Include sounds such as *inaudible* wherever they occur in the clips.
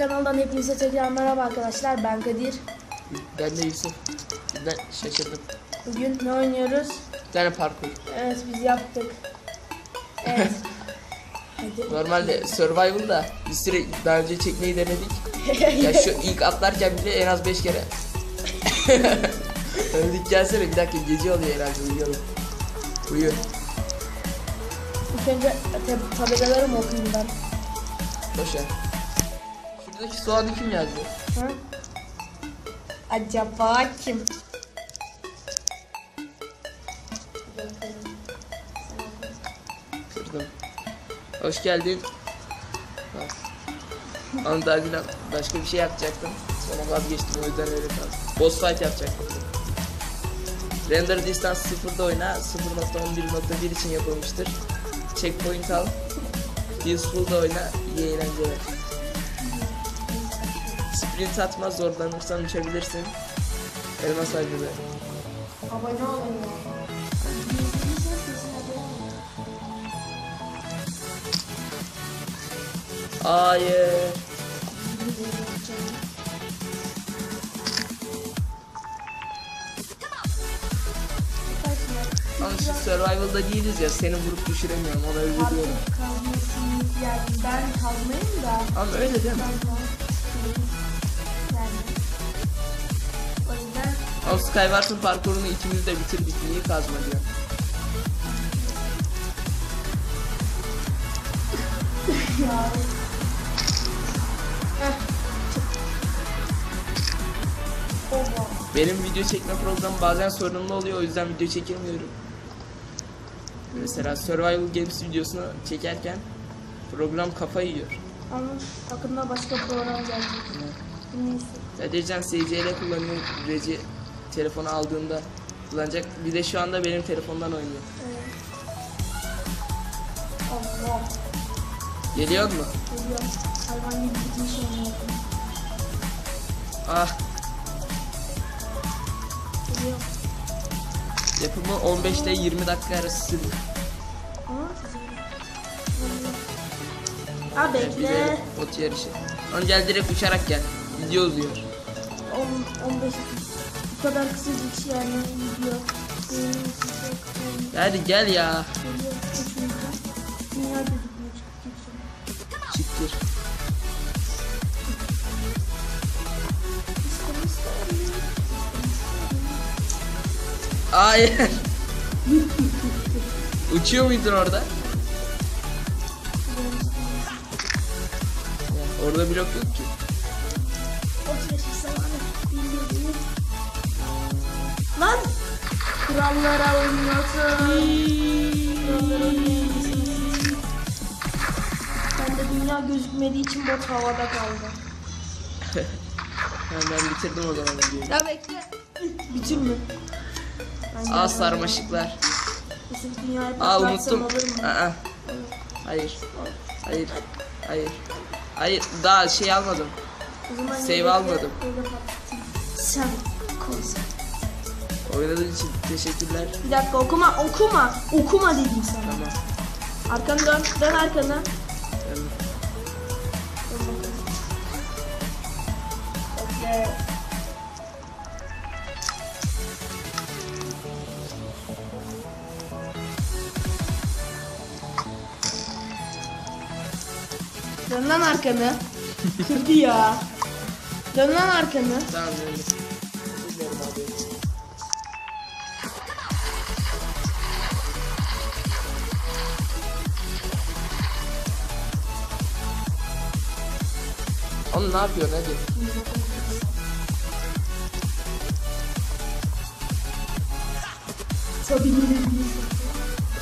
Hepinize tekrar merhaba arkadaşlar. Ben Kadir. Ben de Yusuf. Ben şaşırdım. Bugün ne oynuyoruz? Bir tane parkur. Evet biz yaptık. Evet. *laughs* Hadi. Normalde Survival'da bir süre daha önce çekmeyi denedik. *laughs* ya şu ilk atlarken bile en az 5 kere. *laughs* Öldük gelsene bir dakika gece oluyor herhalde uyuyalım. Uyu. İlk önce tab- tabelaları mı okuyayım ben? Boşver. Şuradaki soğanı kim yazdı? Ha? Acaba kim? Kırdım. Hoş geldin. Bak. Onu daha dün başka bir şey yapacaktım. Sonra vazgeçtim o yüzden öyle kaldı. Boss fight yapacaktım. Render distance 0'da oyna 0.11.1 için yapılmıştır. Checkpoint al. Peaceful'da oyna iyi eğlenceler. Sprint atma zorlanırsan uçabilirsin. Elmas aygılı. Abone olun Hayır. Ama şu survival'da değiliz ya seni vurup düşüremiyorum ona üzülüyorum. Kazmasın yani ben kazmayayım da. Ama öyle değil mi? Ama Skyward'ın parkurunu ikimiz de bitirdik niye kazma diyor. Benim video çekme programı bazen sorunlu oluyor o yüzden video çekemiyorum. Mesela Survival Games videosunu çekerken program kafa yiyor. Ama yakında başka program gelecek. Neyse. Kadircan SCL kullanıyor. Telefonu aldığında kullanacak. Bir de şu anda benim telefondan oynuyor. Evet. Allah. Geliyor mu? Geliyor. Hayvan gibi bitmiş oynuyor. Ah Geliyor. yapımı 15 ile 20 dakika arası Geliyor. Ha bekle. Bot yarışı. Lan gel direkt uçarak gel. Video uzuyor. 10, 15 bu kadar kısacık şey yani video. Hadi gel ya. Çıktır. Hayır. Uçuyor muydun orada? Orada blok yok ki. Lan! Kurallara uymuyorsun. Ben de dünya gözükmediği için bot havada kaldı. Ha, *laughs* ben bitirdim o zaman videoyu. Ya bekle. Bitirme. Ben Aa sarmaşıklar. Bizim dünyayı Aa unuttum. Aa, hayır. Hayır. Hayır. Hayır. Daha şey almadım. Save almadım. Sen koysan. Oynadığın için teşekkürler. Bir dakika okuma okuma. Okuma dedim sana. Tamam. Arkanı dön. Dön Dur bakalım. Bekle. Dön lan arkanı. Kırdı ya. *laughs* Dön lan arkanı. Tamam öyle. Oğlum ne yapıyorsun hadi. Tabii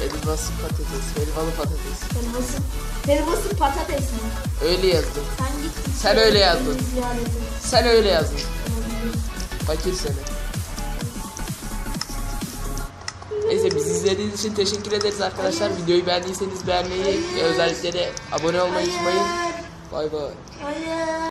Elması patates, helvalı patates. Helvası. Helvası patates mi? Öyle yazdım. Sen git. Sen öyle yazdın. Sen öyle yazdın. Fakir seni. Neyse bizi izlediğiniz için teşekkür ederiz arkadaşlar. Videoyu beğendiyseniz beğenmeyi ve özellikle de abone olmayı unutmayın. Bay bay. Hayır.